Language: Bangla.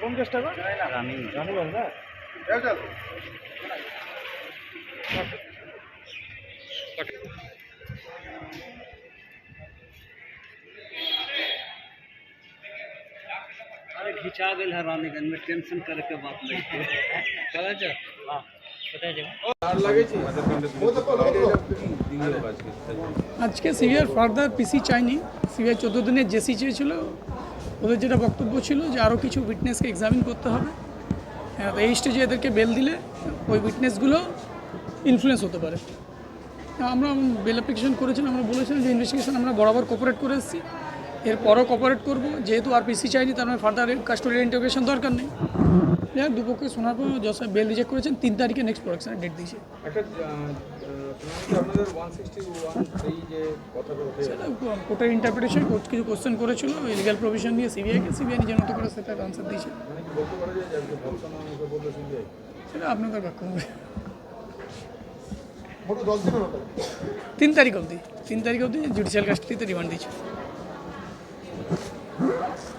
কোন কেসটা গো রানিং রানীগঞ্জ না अरे घिचा गेल है रानीगंज में टेंशन करे के बात नहीं चला जा हाँ बताइए আজকে সিবিআই ফার্দার পিসি চাইনি সিবিআই চোদ্দো দিনের জেসি চেয়েছিল ওদের যেটা বক্তব্য ছিল যে আরও কিছু উইটনেসকে এক্সামিন করতে হবে। হ্যাঁ, এই স্টেজে এদেরকে বেল দিলে ওই উইটনেসগুলো ইনফ্লুয়েন্স হতে পারে। আমরা বেল অ্যাপ্লিকেশন করেছিলাম আমরা বলেছিলাম যে ইনভেস্টিগেশন আমরা বরাবর কোপারেট করে এসেছি। এরপরও কোপারেট করব। যেহেতু আর পিসি চাইনি তার মানে ফার্দার কাস্টোডিয়াল ইন্টারোগেশন দরকার নেই। হোক, দুপক্ষে শোনার পর যশ বেল রিজেক্ট করেছেন তিন তারিখে নেক্সট প্রোডাকশনের ডেট দিয়েছে। কোর্টের ইন্টারপ্রিটেশন কোর্ট কিছু কোশ্চেন করেছিল লিগাল প্রভিশন দিয়ে সিবিআইকে সিবিআই নিজের মতো করে সেটা আনসার দিয়েছে। মানে সেটা আপনাদের ব্যাখ্যা হবে? তিন তারিখ অবধি তিন তারিখ অবধি জুডিশিয়াল কাস্টডিতে রিমান্ড দিয়েছে। Thank you.